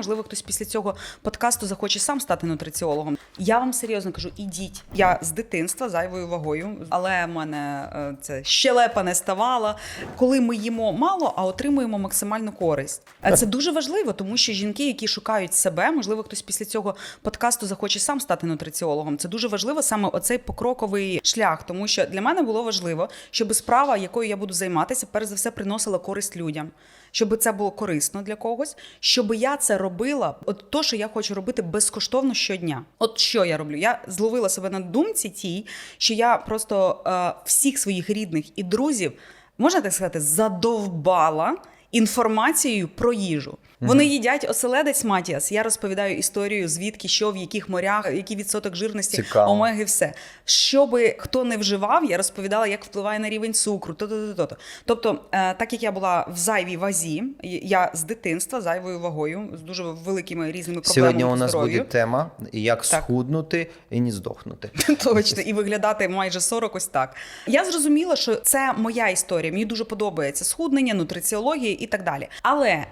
Можливо, хтось після цього подкасту захоче сам стати нутриціологом. Я вам серйозно кажу, ідіть. Я з дитинства зайвою вагою, але в мене е, це щелепа не ставала. Коли ми їмо мало, а отримуємо максимальну користь. Е, Це дуже важливо, тому що жінки, які шукають себе, можливо, хтось після цього подкасту захоче сам стати нутриціологом. Це дуже важливо саме оцей покроковий шлях, тому що для мене було важливо, щоб справа, якою я буду займатися, перш за все приносила користь людям. Щоб це було корисно для когось, щоб я це робила, от то, що я хочу робити безкоштовно щодня. От що я роблю? Я зловила себе на думці тій, що я просто е, всіх своїх рідних і друзів, можна так сказати, задовбала інформацією про їжу. Вони їдять оселедець Матіас. Я розповідаю історію, звідки, що, в яких морях, який відсоток жирності, Цікаво. омеги, все. Щоби хто не вживав, я розповідала, як впливає на рівень цукру. То-то-то-то. Тобто, е, так як я була в зайвій вазі, я з дитинства зайвою вагою, з дуже великими різними проблемами. Сьогодні у нас здоров'ю. буде тема, як Так. схуднути і не здохнути. Точно, і виглядати майже 40 ось так. Я зрозуміла, що це моя історія. Мені дуже подобається схуднення, нутриціологія і так далі. Але.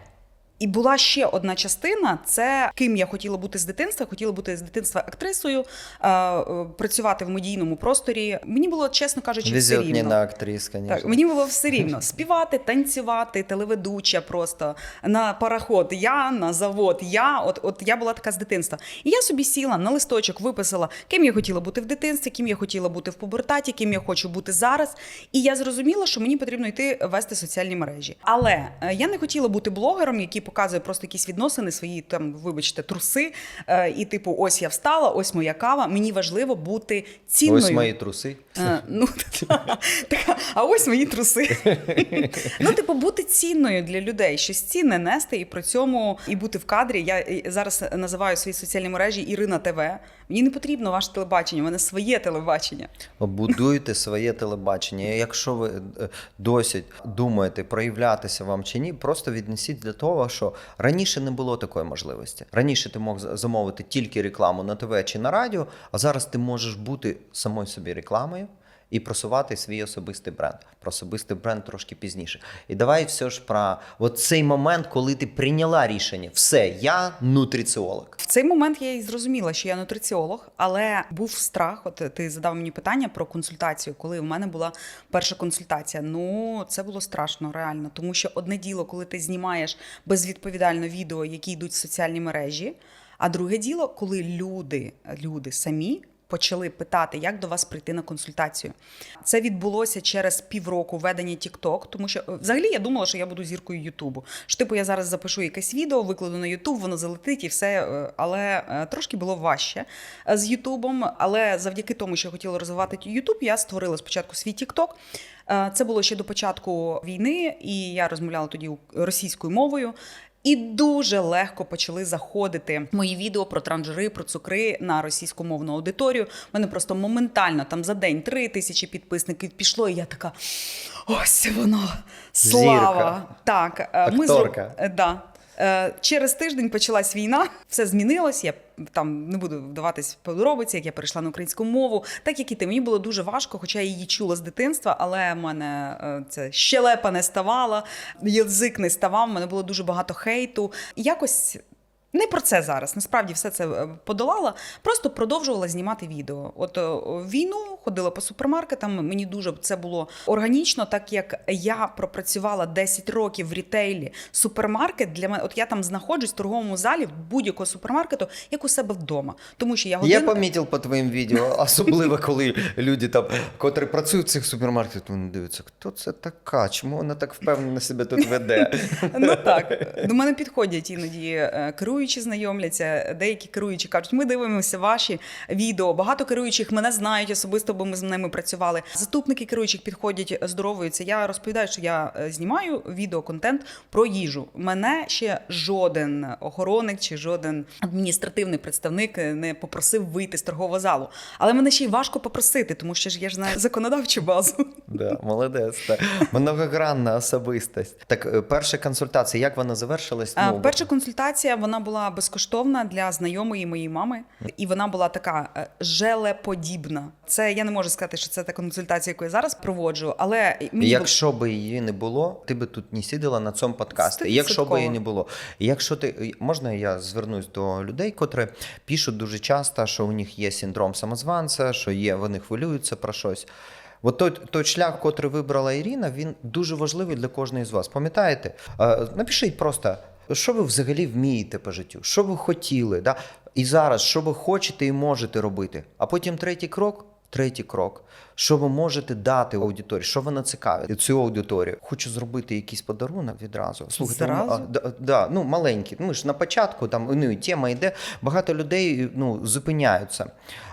І була ще одна частина: це ким я хотіла бути з дитинства. Хотіла бути з дитинства актрисою, е, е, працювати в медійному просторі. Мені було, чесно кажучи, все рівно. на актрис. Так, мені було все рівно співати, танцювати, телеведуча просто на пароход. Я на завод. Я от, от я була така з дитинства. І я собі сіла на листочок, виписала, ким я хотіла бути в дитинстві, ким я хотіла бути в пубертаті, ким я хочу бути зараз. І я зрозуміла, що мені потрібно йти вести соціальні мережі. Але е, я не хотіла бути блогером, який показує просто якісь відносини, свої там, вибачте, труси. е, І типу, ось я встала, ось моя кава. Мені важливо бути цінною. Ось мої труси. Е, ну, а ось мої труси. ну, типу, бути цінною для людей, щось цінне нести і при цьому і бути в кадрі. Я зараз називаю свої соціальні мережі Ірина ТВ. Мені не потрібно ваше телебачення, у мене своє телебачення. Будуйте своє телебачення. Якщо ви е, досі думаєте, проявлятися вам чи ні, просто віднесіть до того, що раніше не було такої можливості. Раніше ти мог замовити тільки рекламу на ТВ чи на радіо, а зараз ти можеш бути самою собі рекламою. І просувати свій особистий бренд. Про особистий бренд трошки пізніше. І давай все ж про от цей момент, коли ти прийняла рішення. Все, я нутриціолог. В цей момент я і зрозуміла, що я нутриціолог, але був страх. От ти задав мені питання про консультацію, коли в мене була перша консультація. Ну це було страшно, реально, тому що одне діло, коли ти знімаєш безвідповідально відео, які йдуть в соціальні мережі. А друге діло, коли люди, люди самі. Почали питати, як до вас прийти на консультацію. Це відбулося через півроку ведення TikTok, тому що е, взагалі я думала, що я буду зіркою Ютубу. Що типу я зараз запишу якесь відео, викладу на Ютуб, воно залетить і все. е, Але е, трошки було важче з Ютубом. Але завдяки тому, що я хотіла розвивати Ютуб, я створила спочатку свій TikTok. Це було ще до початку війни, і я розмовляла тоді російською мовою. І дуже легко почали заходити мої відео про транжири, про цукри на російськомовну аудиторію. У мене просто моментально там за день три тисячі підписників пішло, і я така: ось воно! Слава! Зірка. Так, Акторка. ми е, да. Е, Через тиждень почалась війна, все змінилось. Я там не буду вдаватись подробиці, як я перейшла на українську мову. Так як і ти, мені було дуже важко, хоча я її чула з дитинства, але мене е, це щелепа не ставала, язик не ставав, мене було дуже багато хейту. Якось. Не про це зараз. Насправді все це е, подолала. Просто продовжувала знімати відео. От війну ходила по супермаркетам. Мені дуже це було органічно, так як я пропрацювала 10 років в рітейлі. Супермаркет для мене, от я там знаходжусь в торговому залі будь-якого супермаркету, як у себе вдома. Тому що я Я помітив по твоїм відео, особливо коли люди там, котрі працюють в цих супермаркетах, вони дивляться, хто це така, чому вона так впевнено себе тут веде. Ну так, до мене підходять іноді е, керуючі знайомляться, деякі керуючі кажуть, ми дивимося ваші відео. Багато керуючих мене знають особисто, бо ми з ними працювали. Заступники керуючих підходять, здоровуються. Я розповідаю, що я е, знімаю відеоконтент про їжу. Мене ще жоден охоронник чи жоден адміністративний представник е, не попросив вийти з торгового залу. Але мене ще й важко попросити, тому що ж я ж знаю законодавчу базу. Да, молодець. Многогранна особистість. Так, е, перша консультація, як вона завершилась? А, Ну, Перша консультація вона була безкоштовна для знайомої моєї мами, і вона була така желеподібна. Це я не можу сказати, що це та консультація, яку я зараз проводжу, але мені Якщо би її не було, ти би тут не сиділа на цьому подкасті. Якщо би її не було, якщо ти можна, я звернусь до людей, котрі пишуть дуже часто, що у них є синдром самозванця, що є, вони хвилюються про щось. От той, той шлях, котрий вибрала Ірина, він дуже важливий для кожної з вас. Пам'ятаєте? Е, Напишіть просто, що ви взагалі вмієте по життю, що ви хотіли, да? і зараз, що ви хочете і можете робити. А потім третій крок. Третій крок. Що ви можете дати аудиторії? Що вона цікавить цю аудиторію? Хочу зробити якийсь подарунок відразу. Слухайте, Зразу? а, да, да, ну маленький. Ну ж на початку там ну, тема йде. Багато людей ну зупиняються.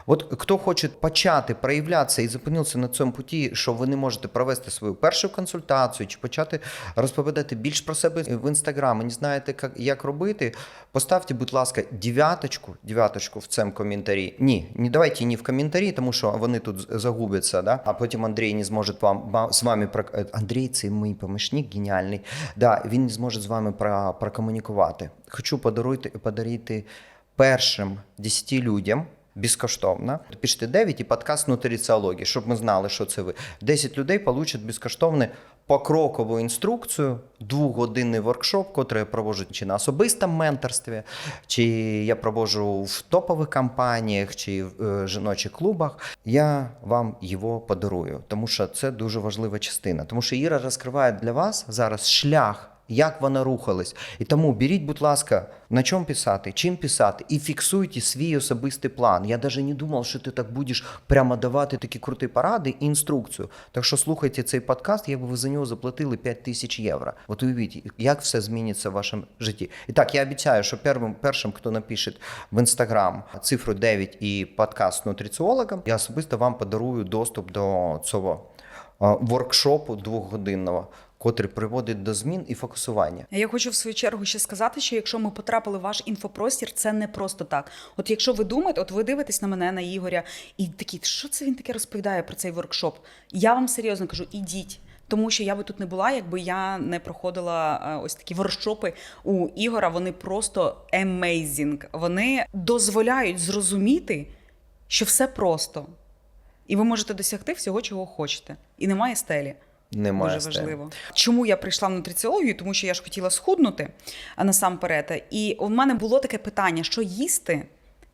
От хто хоче почати проявлятися і зупинився на цьому путі, що ви не можете провести свою першу консультацію чи почати розповідати більш про себе в інстаграм, і не знаєте, як, як робити. Поставте, будь ласка, дев'яточку, дев'яточку в цьому коментарі. Ні, не давайте не в коментарі, тому що вони тут загубляться. Да? А потім Андрій не зможе вам з вами про Андрій, це мій помічник геніальний. Да, він не зможе з вами про, прокомунікувати. Хочу подарувати, подарити першим 10 людям. Безкоштовно. Пишіть 9 і подкаст нутриціології, щоб ми знали, що це ви. 10 людей получать безкоштовну покрокову інструкцію, двогодинний воркшоп, який я проводжу чи на особистому менторстві, чи я проводжу в топових компаніях, чи в е, жіночих клубах. Я вам його подарую, тому що це дуже важлива частина. Тому що Іра розкриває для вас зараз шлях як вона рухалась. І тому беріть, будь ласка, на чому писати, чим писати, і фіксуйте свій особистий план. Я навіть не думав, що ти так будеш прямо давати такі круті поради і інструкцію. Так що слухайте цей подкаст, якби ви за нього заплатили 5 тисяч євро. От уявіть, як все зміниться в вашому житті. І так, я обіцяю, що першим, першим хто напише в інстаграм цифру 9 і подкаст нутриціологам, я особисто вам подарую доступ до цього воркшопу двохгодинного котрий приводить до змін і фокусування. Я хочу в свою чергу ще сказати, що якщо ми потрапили в ваш інфопростір, це не просто так. От якщо ви думаєте, от ви дивитесь на мене, на Ігоря, і такі, що це він таке розповідає про цей воркшоп? Я вам серйозно кажу, ідіть. Тому що я би тут не була, якби я не проходила е, ось такі воркшопи у Ігора. Вони просто amazing. Вони дозволяють зрозуміти, що все просто, і ви можете досягти всього, чого хочете. І немає стелі. Немає Дуже важливо. Чому я прийшла в нутриціологію? Тому що я ж хотіла схуднути насамперед. І у мене було таке питання: що їсти,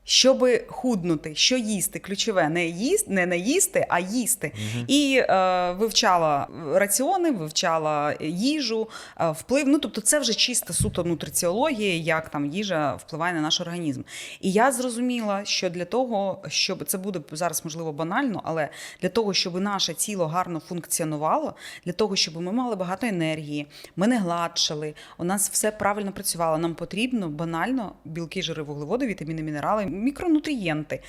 щоби худнути, що їсти? Ключове не їсти, не не їсти, а їсти. І е, вивчала раціони, вивчала їжу, е, вплив. Ну тобто, це вже чиста суто нутриціологія, як там їжа впливає на наш організм. І я зрозуміла, що для того, щоб це буде зараз можливо банально, але для того, щоб наше тіло гарно функціонувало, для того, щоб ми мали багато енергії, ми не гладшали, у нас все правильно працювало. Нам потрібно банально білки, жири, вуглеводи, вітаміни, мінерали, мікронутрієнти.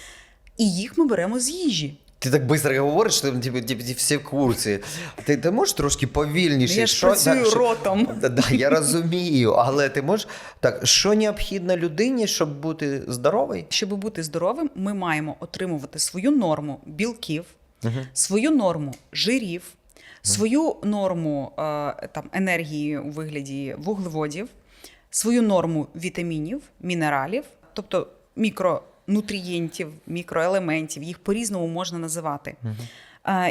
І їх ми беремо з їжі. Ти так швидко говориш, що типу, типу, всі в курсі. Ти, ти можеш трошки повільніше? Я ж працюю ротом. Да, да, я розумію, але ти можеш так, що необхідно людині, щоб бути здоровий? Щоб бути здоровим, ми маємо отримувати свою норму білків, свою норму жирів, свою норму е, там, енергії у вигляді вуглеводів, свою норму вітамінів, мінералів, тобто мікронутрієнтів, мікроелементів, їх по-різному можна називати. Угу.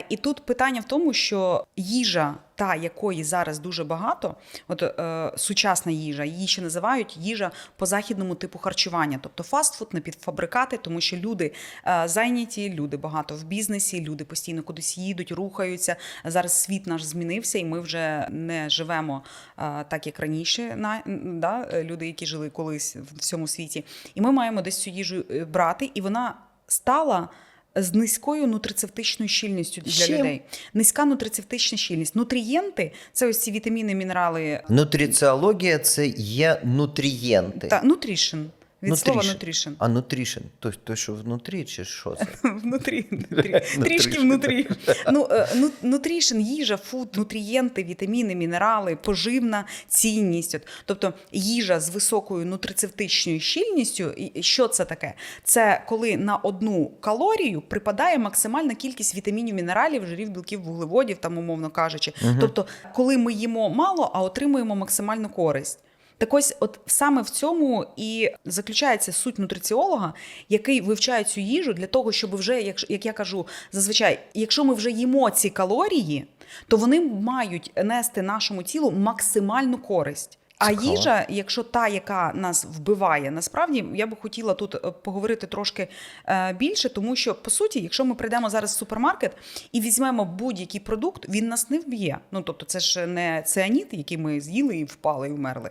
І тут питання в тому, що їжа, та якої зараз дуже багато, от е, сучасна їжа, її ще називають їжа по західному типу харчування, тобто фастфуд, напівфабрикати, тому що люди е, зайняті, люди багато в бізнесі, люди постійно кудись їдуть, рухаються. Зараз світ наш змінився, і ми вже не живемо е, так, як раніше, на да, люди, які жили колись в цьому світі. І ми маємо десь цю їжу е, брати, і вона стала. З низькою нутрицевтичною щільністю для Чим? людей. Низька нутрицептична щільність. Нутрієнти це ось ці вітаміни, мінерали Нутриціологія це є нутрієнти. та нутрішн. Від слова Nutrition. А нутрішн, то, то що внутрі, чи що це? Внутрі, трішки внутрі. Ну, е, ну, нутрішн, їжа, фуд, нутрієнти, вітаміни, мінерали, поживна цінність. От, Тобто їжа з високою нутрицептичною щільністю. і Що це таке? Це коли на одну калорію припадає максимальна кількість вітамінів, мінералів, жирів, білків, вуглеводів, там умовно кажучи. Тобто, коли ми їмо мало, а отримуємо максимальну користь. Так ось, от саме в цьому і заключається суть нутриціолога, який вивчає цю їжу для того, щоб вже, як, як я кажу, зазвичай, якщо ми вже їмо ці калорії, то вони мають нести нашому тілу максимальну користь. А Цікаво. їжа, якщо та, яка нас вбиває, насправді я би хотіла тут е, поговорити трошки е, більше, тому що по суті, якщо ми прийдемо зараз в супермаркет і візьмемо будь-який продукт, він нас не вб'є. Ну тобто, це ж не цианіт, який ми з'їли і впали і вмерли.